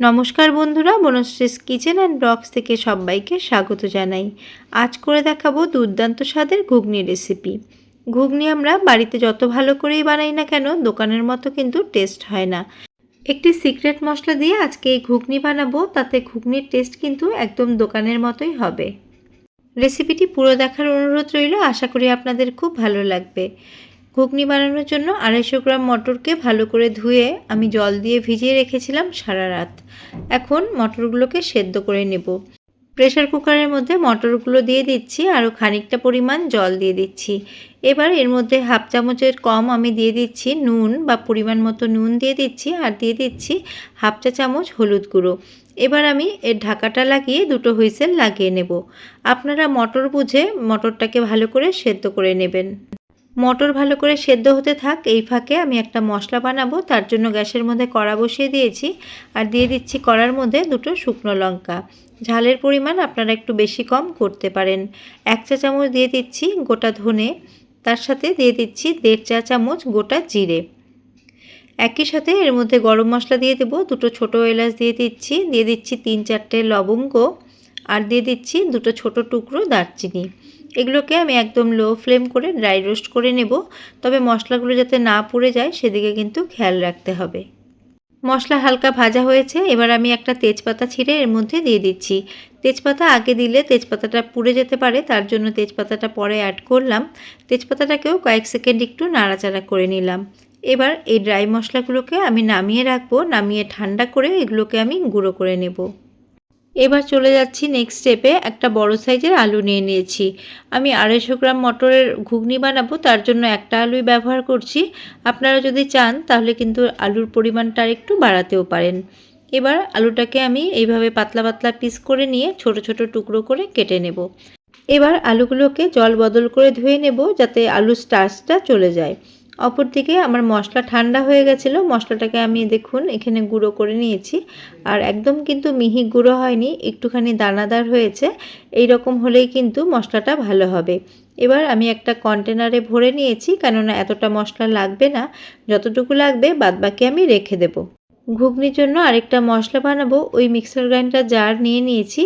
নমস্কার বন্ধুরা, বনশ্রীস kitchen and blogs থেকে সবাইকে স্বাগত জানাই। আজ করে দেখাবো দুর্দান্ত স্বাদের ঘুগনি রেসিপি। ঘুগনি আমরা বাড়িতে যত ভালো করেই বানাই না কেন, দোকানের মতো কিন্তু টেস্ট হয় না। একটি সিক্রেট মশলা দিয়ে আজকে এই ঘুগনি বানাবো, তাতে ঘুগনির টেস্ট কিন্তু একদম দোকানের মতোই হবে। রেসিপিটি পুরো দেখার অনুরোধ রইল, আশা করি আপনাদের খুব ভালো লাগবে। ঘুগনি বানানোর জন্য আড়াইশো গ্রাম মটরকে ভালো করে ধুয়ে আমি জল দিয়ে ভিজিয়ে রেখেছিলাম সারা রাত। এখন মটরগুলোকে সেদ্ধ করে নেব। প্রেশার কুকারের মধ্যে মটরগুলো দিয়ে দিচ্ছি, আরও খানিকটা পরিমাণ জল দিয়ে দিচ্ছি। এবার এর মধ্যে হাফ চামচের কম আমি দিয়ে দিচ্ছি নুন বা পরিমাণ মতো নুন দিয়ে দিচ্ছি আর দিয়ে দিচ্ছি হাফ চা চামচ হলুদ গুঁড়ো। এবার আমি এর ঢাকাটা লাগিয়ে দুটো হুইসেল লাগিয়ে নেব। আপনারা মটর বুঝে মটরটাকে ভালো করে সেদ্ধ করে নেবেন। মটর ভালো করে সেদ্ধ হতে থাক, এই ফাঁকে আমি একটা মশলা বানাবো, তার জন্য গ্যাসের মধ্যে কড়া বসিয়ে দিয়েছি, আর দিয়ে দিচ্ছি কড়ার মধ্যে দুটো শুকনো লঙ্কা। ঝালের পরিমাণ আপনারা একটু বেশি কম করতে পারেন। এক চা চামচ দিয়ে দিচ্ছি গোটা ধনে, তার সাথে দিয়ে দিচ্ছি দেড় চা চামচ গোটা জিরে। একই সাথে এর মধ্যে গরম মশলা দিয়ে দেবো, দুটো ছোটো এলাচ দিয়ে দিচ্ছি দিয়ে দিচ্ছি তিন চারটে লবঙ্গ, আর দিয়ে দিচ্ছি দুটো ছোট টুকরো দারচিনি। এগুলোকে আমি একদম লো ফ্লেম করে ড্রাই রোস্ট করে নেব। তবে মশলাগুলো যাতে না পুড়ে যায়, সেদিকে কিন্তু খেয়াল রাখতে হবে। মশলা হালকা ভাজা হয়েছে, এবার আমি একটা তেজপাতা ছিঁড়ে এর মধ্যে দিয়ে দিচ্ছি। তেজপাতা আগে দিলে তেজপাতাটা পুড়ে যেতে পারে, তার জন্য তেজপাতাটা পরে অ্যাড করলাম। তেজপাতাটাকেও কয়েক সেকেন্ড একটু নাড়াচাড়া করে নিলাম। এবার এই ড্রাই মশলাগুলোকে আমি নামিয়ে রাখব, নামিয়ে ঠান্ডা করে এগুলোকে আমি গুঁড়ো করে নেব। এবার চলে যাচ্ছি নেক্সট স্টেপে একটা বড় সাইজের আলু নিয়ে নিয়েছি। আমি আড়াইশো গ্রাম মটরের ঘুগনি বানাবো, তার জন্য একটা আলুই ব্যবহার করছি। আপনারা যদি চান, তাহলে কিন্তু আলুর পরিমাণটা একটু বাড়াতেও পারেন। এবার আলুটাকে আমি এইভাবে পাতলা পাতলা পিস করে নিয়ে ছোট ছোট টুকরো করে কেটে নেব। এবার আলুগুলোকে জল বদল করে ধুয়ে নেব, যাতে আলুর স্টার্চটা চলে যায়। অপরদিকে আমার মশলা ঠান্ডা হয়ে গেছিল, মশলাটাকে আমি দেখুন এখানে গুঁড়ো করে নিয়েছি। আর একদম কিন্তু মিহি গুঁড়ো হয়নি, একটুখানি দানাদার হয়েছে এই রকম হলেই কিন্তু মশলাটা ভালো হবে। এবার আমি একটা কন্টেনারে ভরে নিয়েছি, কেননা এতটা মশলা লাগবে না, যতটুকু লাগবে বাদবাকি আমি রেখে দেবো। ঘুগনির জন্য আরেকটা মশলা বানাবো। ওই মিক্সার গ্রাইন্ডার জার নিয়ে নিয়েছি।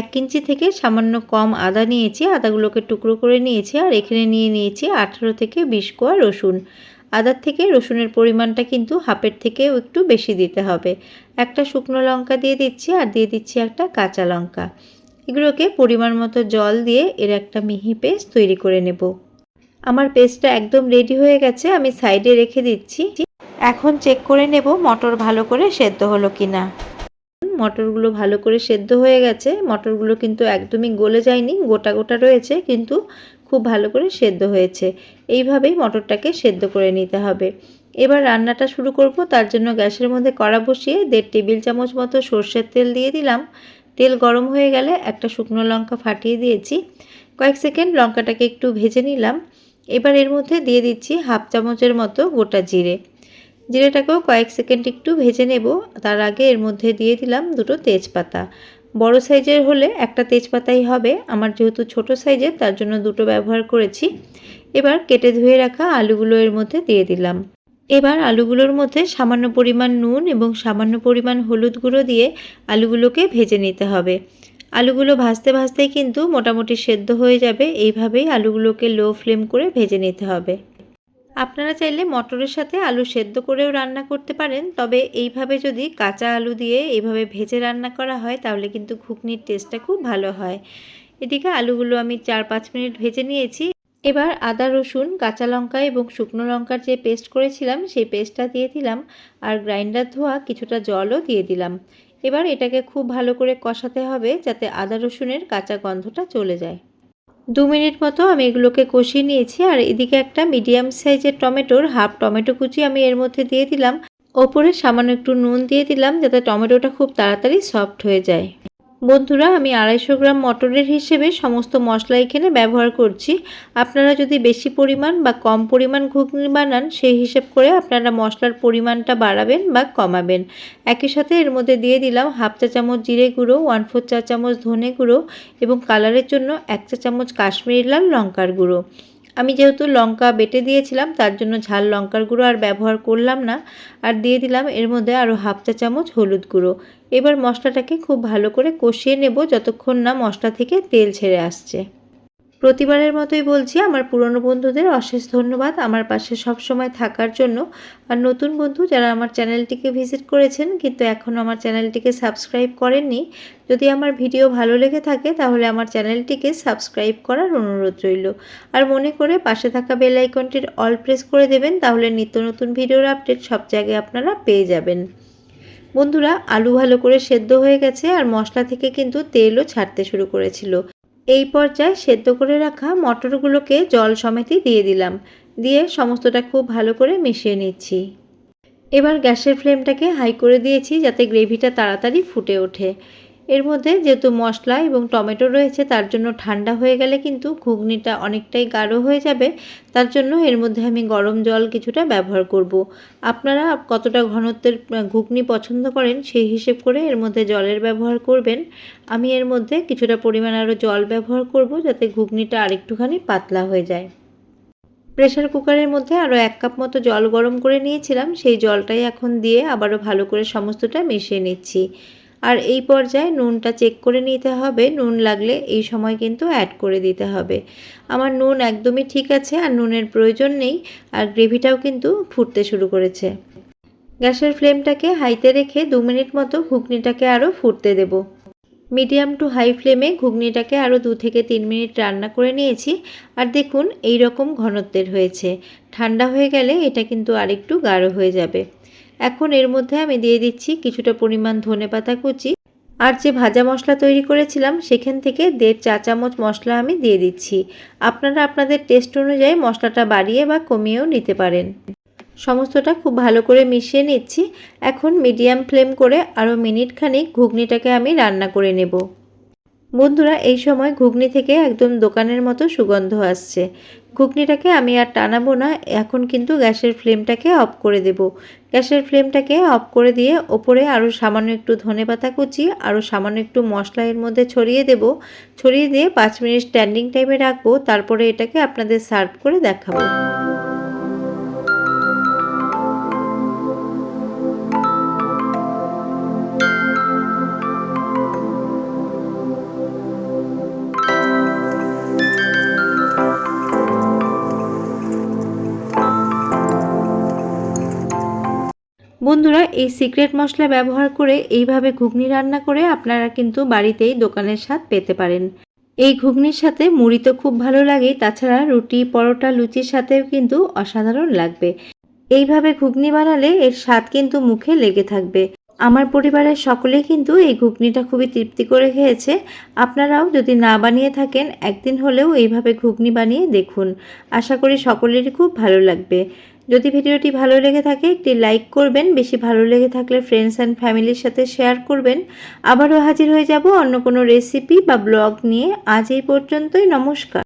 এক ইঞ্চি থেকে সামান্য কম আদা নিয়েছি। আদাগুলোকে টুকরো করে নিয়েছি আর এখানে নিয়ে নিয়েছি আঠেরো থেকে বিশ কোয়া রসুন। আদার থেকে রসুনের পরিমাণটা কিন্তু হাফের থেকেও একটু বেশি দিতে হবে। একটা শুকনো লঙ্কা দিয়ে দিচ্ছি আর দিয়ে দিচ্ছি একটা কাঁচা লঙ্কা। এগুলোকে পরিমাণ মতো জল দিয়ে এর একটা মিহি পেস্ট তৈরি করে নেব। আমার পেস্টটা একদম রেডি হয়ে গেছে। আমি সাইডে রেখে দিচ্ছি। এখন চেক করে নেব মটর ভালো করে সেদ্ধ হলো কি না মটরগুলো ভালো করে সেদ্ধ হয়ে গেছে। মটরগুলো কিন্তু একদমই গলে যায়নি, গোটা গোটা রয়েছে, কিন্তু খুব ভালো করে সেদ্ধ হয়েছে। এইভাবেই মটরটাকে সেদ্ধ করে নিতে হবে। এবার রান্নাটা শুরু করব, তার জন্য গ্যাসের মধ্যে কড়া বসিয়ে দেড় টেবিল চামচ মতো সর্ষের তেল দিয়ে দিলাম। তেল গরম হয়ে গেলে একটা শুকনো লঙ্কা ফাটিয়ে দিয়েছি। কয়েক সেকেন্ড লঙ্কাটাকে একটু ভেজে নিলাম। এবার এর মধ্যে দিয়ে দিচ্ছি হাফ চামচের মতো গোটা জিরে। জিরেটাকেও কয়েক সেকেন্ড একটু ভেজে নেব। তার আগে এর মধ্যে দিয়ে দিলাম দুটো তেজপাতা। বড় সাইজের হলে একটা তেজপাতাই হবে। আমার যেহেতু ছোট সাইজের, তার জন্য দুটো ব্যবহার করেছি। এবার কেটে ধুয়ে রাখা আলুগুলো এর মধ্যে দিয়ে দিলাম। এবার আলুগুলোর মধ্যে সামান্য পরিমাণ নুন এবং সামান্য পরিমাণ হলুদ গুঁড়ো দিয়ে আলুগুলোকে ভেজে নিতে হবে। আলুগুলো ভাজতে ভাজতেই কিন্তু মোটামুটি সেদ্ধ হয়ে যাবে। এইভাবেই আলুগুলোকে লো ফ্লেম করে ভেজে নিতে হবে। আপনারা চাইলে মটরের সাথে আলু সেদ্ধ করেও রান্না করতে পারেন, তবে এইভাবে যদি কাঁচা আলু দিয়ে এইভাবে ভেজে রান্না করা হয়, তাহলে কিন্তু ঘুগনির টেস্টটা খুব ভালো হয়। এদিকে আলুগুলো আমি চার পাঁচ মিনিট ভেজে নিয়েছি। এবার আদা, রসুন, কাঁচা লঙ্কা এবং শুকনো লঙ্কার যে পেস্ট করেছিলাম, সেই পেস্টটা দিয়ে দিলাম আর গ্রাইন্ডার ধোয়া কিছুটা জলও দিয়ে দিলাম। এবার এটাকে খুব ভালো করে কষাতে হবে যাতে আদা, রসুনের কাঁচা গন্ধটা চলে যায়। দু মিনিট মতো আমি এগুলোকে কষিয়ে নিয়েছি আর এদিকে একটা মিডিয়াম সাইজের টমেটোর হাফ টমেটো কুচি আমি এর মধ্যে দিয়ে দিলাম। ওপরে সামান্য একটু নুন দিয়ে দিলাম যাতে টমেটোটা খুব তাড়াতাড়ি সফট হয়ে যায়। বন্ধুরা, আমি আড়াইশো গ্রাম মটরের হিসেবে সমস্ত মশলা এখানে ব্যবহার করছি। আপনারা যদি বেশি পরিমাণ বা কম পরিমাণ ঘুগনি বানান, সেই হিসেব করে আপনারা মশলার পরিমাণটা বাড়াবেন বা কমাবেন। একই সাথে এর মধ্যে দিয়ে দিলাম হাফ চা চামচ জিরে গুঁড়ো, ওয়ান ফোর চা চামচ ধনে গুঁড়ো এবং কালারের জন্য এক চা চামচ কাশ্মীরি লাল লঙ্কার গুঁড়ো। আমি যেহেতু লঙ্কা বেটে দিয়েছিলাম, তার জন্য ঝাল লঙ্কার গুঁড়ো আর ব্যবহার করলাম না। আর দিয়ে দিলাম এর মধ্যে আরও হাফ চা চামচ হলুদ গুঁড়ো। এবার মশলাটাকে খুব ভালো করে কষিয়ে নেব যতক্ষণ না মশলা থেকে তেল ছেড়ে আসছে। প্রতিবারের মতোই বলছি, আমার পুরনো বন্ধুদের অশেষ ধন্যবাদ। আমার পাশে সব সময় থাকার জন্য। আর নতুন বন্ধু যারা আমার চ্যানেলটিকে ভিজিট করেছেন, কিন্তু এখনও আমার চ্যানেলটিকে সাবস্ক্রাইব করেননি, যদি আমার ভিডিও ভালো লেগে থাকে, তাহলে আমার চ্যানেলটিকে সাবস্ক্রাইব করার অনুরোধ রইল। আর মনে করে পাশে থাকা বেল আইকনটির অল প্রেস করে দেবেন, তাহলে নিত্য নতুন ভিডিওর আপডেট সব জায়গায় আপনারা পেয়ে যাবেন। বন্ধুরা, আলু ভালো করে সেদ্ধ হয়ে গেছে, আর মশলা থেকে কিন্তু তেলও ছাড়তে শুরু করেছিল। এই পর্যায়ে সেদ্ধ করে রাখা মটরগুলোকে জল সমেতই দিয়ে দিলাম। দিয়ে সমস্তটা খুব ভালো করে মিশিয়ে নিচ্ছি। এবার গ্যাসের ফ্লেমটাকে হাই করে দিয়েছি যাতে গ্রেভিটা তাড়াতাড়ি ফুটে ওঠে। এর মধ্যে যেহেতু মশলা এবং টমেটো রয়েছে, তার জন্য ঠান্ডা হয়ে গেলে কিন্তু ঘুগনিটা অনেকটাই গাঢ় হয়ে যাবে। তার জন্য এর মধ্যে আমি গরম জল কিছুটা ব্যবহার করব। আপনারা কতটা ঘনত্বের ঘুগনি পছন্দ করেন সেই হিসেব করে এর মধ্যে জলের ব্যবহার করবেন। আমি এর মধ্যে কিছুটা পরিমাণ আরও জল ব্যবহার করব যাতে ঘুগনিটা আরেকটুখানি পাতলা হয়ে যায়। প্রেশার কুকারের মধ্যে আরও এক কাপ মতো জল গরম করে নিয়েছিলাম। সেই জলটাই এখন দিয়ে আবারও ভালো করে সমস্তটা মিশিয়ে নিচ্ছি। আর এই পর্যায়ে নুনটা চেক করে নিতে হবে। নুন লাগলে এই সময় কিন্তু অ্যাড করে দিতে হবে। আমার নুন একদমই ঠিক আছে, আর নুনের প্রয়োজন নেই, আর গ্রেভিটাও কিন্তু ফুটতে শুরু করেছে। গ্যাসের ফ্লেমটাকে হাইতে রেখে দু মিনিট মতো ঘুগনিটাকে আরও ফুটতে দেব। মিডিয়াম টু হাই ফ্লেমে ঘুগনিটাকে আরও দু থেকে তিন মিনিট রান্না করে নিয়েছি, আর দেখুন এই রকম ঘনত্বের হয়েছে। ঠান্ডা হয়ে গেলে এটা কিন্তু আরেকটু গাঢ় হয়ে যাবে। এখন এর মধ্যে আমি দিয়ে দিচ্ছি কিছুটা পরিমাণ ধনে পাতা কুচি। আর যে ভাজা মশলা তৈরি করেছিলাম, সেখান থেকে দেড় চা চামচ মশলা আমি দিয়ে দিচ্ছি। আপনারা আপনাদের টেস্ট অনুযায়ী মশলাটা বাড়িয়ে বা কমিয়েও নিতে পারেন। সমস্তটা খুব ভালো করে মিশিয়ে নিচ্ছি। এখন মিডিয়াম ফ্লেম করে আরও মিনিট খানিক ঘুগনিটাকে আমি রান্না করে নেব। বন্ধুরা, এই সময় ঘুগনি থেকে একদম দোকানের মতো সুগন্ধ আসছে। ঘুগনিটাকে আমি আর টানাবো না, এখন কিন্তু গ্যাসের ফ্লেমটাকে অফ করে দেব। গ্যাসের ফ্লেমটাকে অফ করে দিয়ে ওপরে আরও সামান্য একটু ধনে পাতা কুচি, আরও সামান্য একটু মশলা এর মধ্যে ছড়িয়ে দেব। ছড়িয়ে দিয়ে পাঁচ মিনিট স্ট্যান্ডিং টাইমে রাখব, তারপরে এটাকে আপনাদের সার্ভ করে দেখাবো। বন্ধুরা, এই সিক্রেট মশলা ব্যবহার করে এইভাবে ঘুগনি রান্না করে আপনারা কিন্তু বাড়িতেই দোকানের স্বাদ পেতে পারেন। এই ঘুগনির সাথে মুড়ি তো খুব ভালো লাগে, তাছাড়া রুটি, পরোটা, লুচির সাথেও কিন্তু অসাধারণ লাগবে। এইভাবে ঘুগনি বানালে এর স্বাদ কিন্তু মুখে লেগে থাকবে। আমার পরিবারের সকলেই কিন্তু এই ঘুগনিটা খুবই তৃপ্তি করে খেয়েছে। আপনারাও যদি না বানিয়ে থাকেন, একদিন হলেও এইভাবে ঘুগনি বানিয়ে দেখুন। আশা করি সকলেরই খুব ভালো লাগবে। যদি ভিডিওটি ভালো লেগে থাকে, একটি লাইক করবেন, বেশি ভালো লেগে থাকলে ফ্রেন্ডস অ্যান্ড ফ্যামিলির সাথে শেয়ার করবেন। আবারও হাজির হয়ে যাব অন্য কোনো রেসিপি বা ব্লগ নিয়ে। আজ এই পর্যন্তই, নমস্কার।